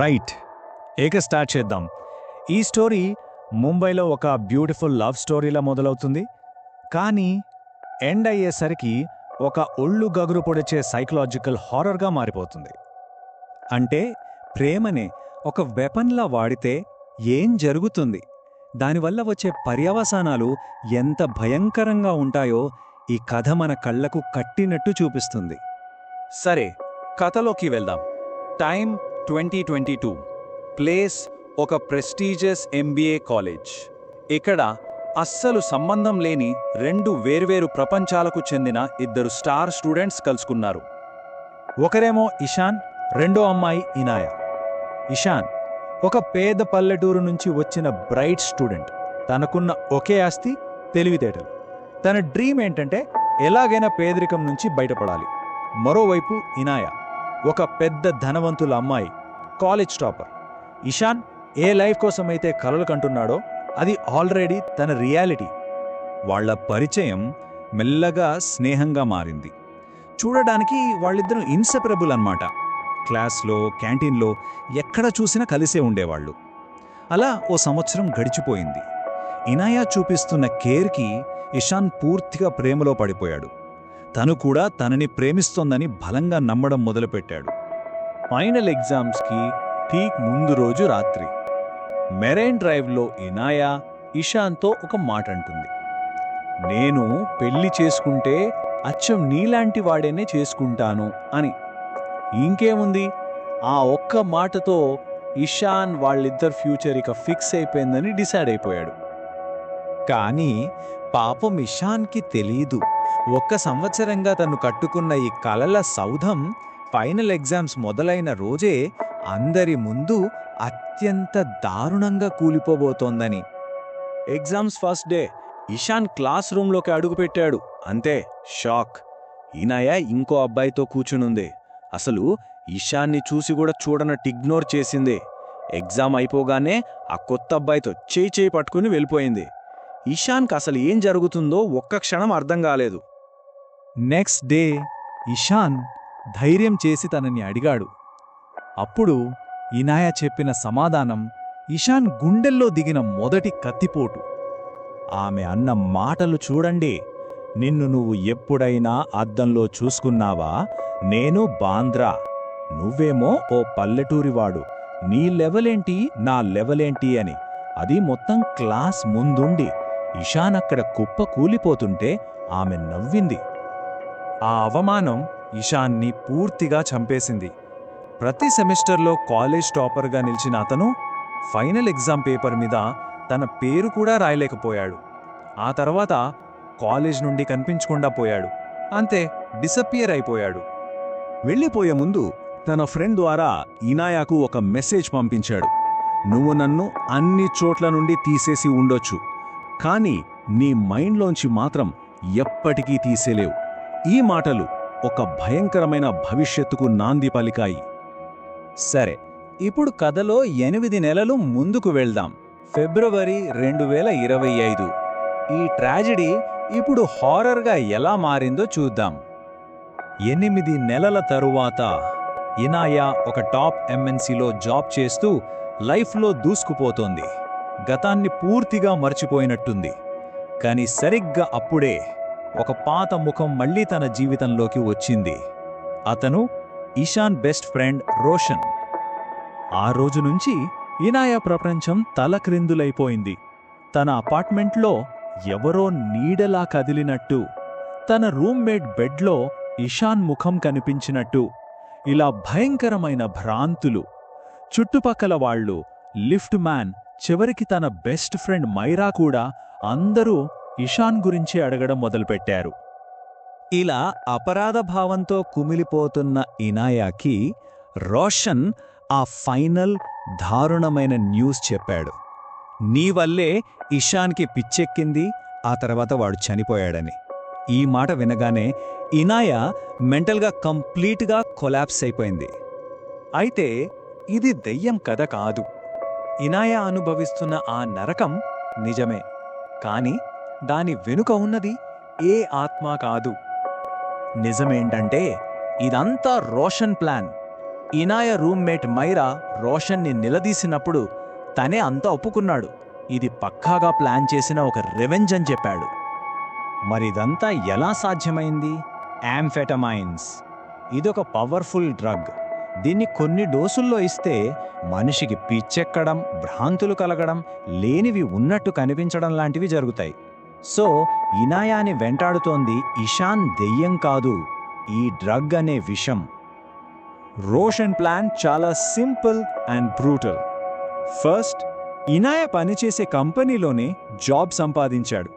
Right. ఏక start చేద్దాం. ఈ స్టోరీ ముంబైలో ఒక బ్యూటిఫుల్ లవ్ స్టోరీలా మొదలవుతుంది. కానీ ఎండ్ అయ్యేసరికి ఒక ఒళ్ళు గగురు పొడిచే సైకలాజికల్ హారర్గా మారిపోతుంది. అంటే ప్రేమనే ఒక వెపన్లా వాడితే ఏం జరుగుతుంది? దానివల్ల వచ్చే పర్యవసానాలు ఎంత భయంకరంగా ఉంటాయో ఈ కథ మన కళ్ళకు కట్టినట్టు చూపిస్తుంది. సరే కథలోకి వెళ్దాం. Time twenty twenty two. Place ఒక ప్రెస్టీజియస్ ఎంబీఏ కాలేజ్. ఇక్కడ అస్సలు సంబంధం లేని రెండు వేర్వేరు ప్రపంచాలకు చెందిన ఇద్దరు స్టార్ స్టూడెంట్స్ కలుసుకున్నారు. ఒకరేమో ఇషాన్ రెండో అమ్మాయి ఇనాయ. ఇషాన్ ఒక పేద పల్లెటూరు నుంచి వచ్చిన బ్రైట్ స్టూడెంట్. తనకున్న ఒకే ఆస్తి తెలివితేటలు. తన డ్రీమ్ ఏంటంటే ఎలాగైనా పేదరికం నుంచి బయటపడాలి. మరోవైపు ఇనాయ ఒక పెద్ద ధనవంతుల అమ్మాయి. College topper. ఇషాన్ ఏ లైఫ్ కోసమైతే కలలు కంటున్నాడో అది ఆల్రెడీ తన రియాలిటీ. వాళ్ళ పరిచయం మెల్లగా స్నేహంగా మారింది. చూడడానికి వాళ్ళిద్దరూ ఇన్సెపరబుల్ అన్నమాట. క్లాస్లో క్యాంటీన్లో ఎక్కడ చూసినా కలిసే ఉండేవాళ్ళు. అలా ఓ సంవత్సరం గడిచిపోయింది. ఇనాయా చూపిస్తున్న కేర్కి ఇషాన్ పూర్తిగా ప్రేమలో పడిపోయాడు. తను కూడా తనని ప్రేమిస్తోందని బలంగా నమ్మడం మొదలుపెట్టాడు. ఫైనల్ ఎగ్జామ్స్కి ఠీక్ ముందు రోజు రాత్రి. మెరైన్ డ్రైవ్లో ఇనాయా ఇషాన్తో ఒక మాట అంటుంది నేను పెళ్ళి చేసుకుంటే అచ్చం నీలాంటి వాడేనే చేసుకుంటాను అని. ఇంకేముంది? ఆ ఒక్క మాటతో ఇషాన్ వాళ్ళిద్దరు ఫ్యూచర్ ఇక ఫిక్స్ అయిపోయిందని డిసైడ్ అయిపోయాడు. కానీ పాపం ఇషాన్కి తెలీదు. ఒక్క సంవత్సరంగా తను కట్టుకున్న ఈ కలల సౌధం ఫైనల్ ఎగ్జామ్స్ మొదలైన రోజే అందరి ముందు అత్యంత దారుణంగా కూలిపోబోతోందని. Exams first day. Ishaan class రూంలోకి అడుగుపెట్టాడు. అంతే షాక్. ఈనాయ ఇంకో అబ్బాయితో కూర్చునుంది అసలు ఇషాన్ని చూసి కూడా చూడనట్టు ఇగ్నోర్ చేసింది. ఎగ్జామ్ అయిపోగానే ఆ కొత్త అబ్బాయితో చేయి చేయి పట్టుకుని వెళ్ళిపోయింది. ఇషాన్కి అసలు ఏం జరుగుతుందో ఒక్క క్షణం అర్థం కాలేదు. నెక్స్ట్ డే ఇషాన్ ధైర్యం చేసి తనని అడిగాడు. అప్పుడు ఇనాయ చెప్పిన సమాధానం ఇషాన్ గుండెల్లో దిగిన మొదటి కత్తిపోటు. ఆమె అన్న మాటలు చూడండి నిన్ను నువ్వు ఎప్పుడైనా అద్దంలో చూసుకున్నావా? నేను బాంద్రా. నువ్వేమో ఓ పల్లెటూరివాడు. నీ లెవలేంటి? నా లెవలేంటి అని. అది మొత్తం క్లాస్ ముందుండి. ఇషాన్ అక్కడ కుప్ప కూలిపోతుంటే ఆమె నవ్వింది. ఆ అవమానం ఇషాన్ని పూర్తిగా చంపేసింది. ప్రతి సెమిస్టర్లో కాలేజ్ టాపర్గా నిలిచిన అతను ఫైనల్ ఎగ్జామ్ పేపర్ మీద తన పేరు కూడా రాయలేకపోయాడు. ఆ తర్వాత కాలేజ్ నుండి కనిపించకుండా పోయాడు. అంతే డిసప్పియర్ అయిపోయాడు. వెళ్ళిపోయే ముందు తన ఫ్రెండ్ ద్వారా ఇనాయాకు ఒక మెసేజ్ పంపించాడు. నువ్వు నన్ను అన్ని చోట్ల నుండి తీసేసి ఉండొచ్చు కానీ నీ మైండ్లోంచి మాత్రం ఎప్పటికీ తీసేలేవు. ఈ మాటలు ఒక భయంకరమైన భవిష్యత్తుకు నాంది పలికాయి. సరే ఇప్పుడు కథలో ఎనిమిది నెలలు ముందుకు వెళ్దాం. ఫిబ్రవరి రెండు వేల ఇరవై ఐదు. ఈ ట్రాజెడీ ఇప్పుడు హారర్గా ఎలా మారిందో చూద్దాం. ఎనిమిది నెలల తరువాత ఇనాయా ఒక టాప్ ఎంఎన్సీలో జాబ్ చేస్తూ లైఫ్లో దూసుకుపోతోంది. గతాన్ని పూర్తిగా మర్చిపోయినట్టుంది. కానీ సరిగ్గా అప్పుడే ఒక పాత ముఖం మళ్ళీ తన జీవితంలోకి వచ్చింది. అతను ఇషాన్ బెస్ట్ ఫ్రెండ్ రోషన్. ఆ రోజు నుంచి ఇనాయా ప్రపంచం తలక్రిందులైపోయింది. తన అపార్ట్మెంట్లో ఎవరో నీడలా కదిలినట్టు తన రూమ్మేట్ బెడ్లో ఇషాన్ ముఖం కనిపించినట్టు ఇలా భయంకరమైన భ్రాంతులు. చుట్టుపక్కల వాళ్ళు లిఫ్ట్ మ్యాన్ చివరికి తన బెస్ట్ ఫ్రెండ్ మైరా కూడా అందరూ ఇషాన్ గురించి అడగడం మొదలుపెట్టారు. ఇలా అపరాధ భావంతో కుమిలిపోతున్న ఇనాయాకి రోషన్ ఆ ఫైనల్ దారుణమైన న్యూస్ చెప్పాడు. నీ వల్లే ఇషాన్కి పిచ్చెక్కింది ఆ తర్వాత వాడు చనిపోయాడని. ఈ మాట వినగానే ఇనాయ మెంటల్గా కంప్లీట్గా కొలాప్స్ అయిపోయింది. అయితే ఇది దెయ్యం కథ కాదు. ఇనాయ అనుభవిస్తున్న ఆ నరకం నిజమే. కాని దాని వెనుక ఉన్నది ఏ ఆత్మ కాదు. నిజమేంటంటే ఇదంతా రోషన్ ప్లాన్. ఇనాయ రూమ్మేట్ మైరా రోషన్ని నిలదీసినప్పుడు తనే అంతా ఒప్పుకున్నాడు. ఇది పక్కాగా ప్లాన్ చేసిన ఒక రెవెంజ్ అని చెప్పాడు. మరిదంతా ఎలా సాధ్యమైంది? యాంఫెటమైన్స్ ఇదొక పవర్ఫుల్ డ్రగ్. దీన్ని కొన్ని డోసుల్లో ఇస్తే మనిషికి పిచ్చెక్కడం భ్రాంతులు కలగడం లేనివి ఉన్నట్టు కనిపించడం లాంటివి జరుగుతాయి. సో ఇనాయాని వెంటాడుతోంది ఇషాన్ దెయ్యం కాదు ఈ డ్రగ్ అనే విషం. రోషన్ ప్లాన్ చాలా simple and brutal. First Inaya పనిచేసే కంపెనీలోనే జాబ్ సంపాదించాడు.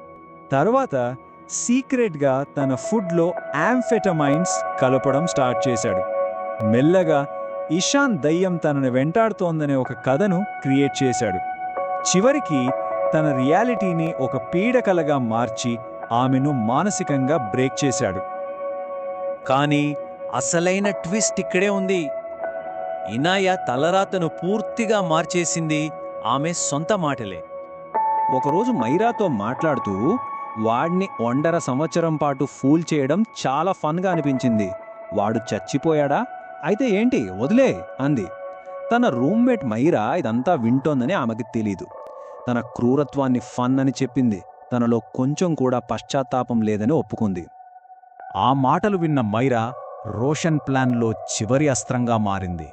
తర్వాత సీక్రెట్గా తన ఫుడ్లో యాంఫెటమైన్స్ కలపడం స్టార్ట్ చేశాడు. మెల్లగా ఇషాన్ దయ్యం తనను వెంటాడుతోందనే ఒక కథను క్రియేట్ చేశాడు. చివరికి తన రియాలిటీని ఒక పీడకలగా మార్చి ఆమెను మానసికంగా బ్రేక్ చేశాడు. కానీ అసలైన ట్విస్ట్ ఇక్కడే ఉంది. ఇనాయ తలరాతను పూర్తిగా మార్చేసింది ఆమె సొంత మాటలే. ఒకరోజు మైరాతో మాట్లాడుతూ వాడిని ఒండర సంవత్సరం పాటు ఫూల్ చేయడం చాలా ఫన్గా అనిపించింది. వాడు చచ్చిపోయాడా? అయితే ఏంటి? వదిలే అంది. తన రూమ్మేట్ మైరా ఇదంతా వింటోందని ఆమెకి తెలీదు. తన క్రూరత్వాన్ని ఫన్ అని చెప్పింది. తనలో కొంచెం కూడా పశ్చాత్తాపం లేదని ఒప్పుకుంది. ఆ మాటలు విన్న మైరా రోషన్ ప్లాన్లో చివరి అస్త్రంగా మారింది.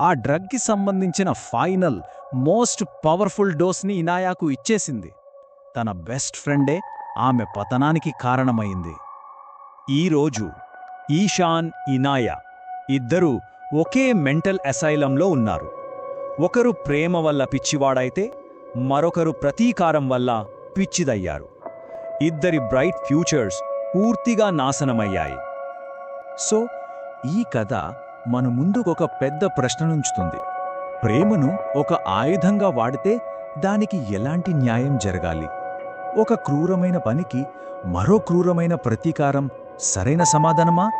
ఆ డ్రగ్కి సంబంధించిన ఫైనల్ మోస్ట్ పవర్ఫుల్ డోస్ని ఇనాయాకు ఇచ్చేసింది. తన బెస్ట్ ఫ్రెండే ఆమె పతనానికి కారణమైంది. ఈరోజు ఈషాన్ ఇనాయా ఇద్దరూ ఒకే మెంటల్ అసైలంలో ఉన్నారు. ఒకరు ప్రేమ వల్ల పిచ్చివాడైతే మరొకరు ప్రతీకారం వల్ల పిచ్చిదయ్యారు. ఇద్దరి బ్రైట్ ఫ్యూచర్స్ పూర్తిగా నాశనమయ్యాయి. సో ఈ కథ మన ముందుకొక పెద్ద ప్రశ్ననుంచుతుంది. ప్రేమను ఒక ఆయుధంగా వాడితే దానికి ఎలాంటి న్యాయం జరగాలి? ఒక క్రూరమైన పనికి మరో క్రూరమైన ప్రతీకారం సరైన సమాధానమా?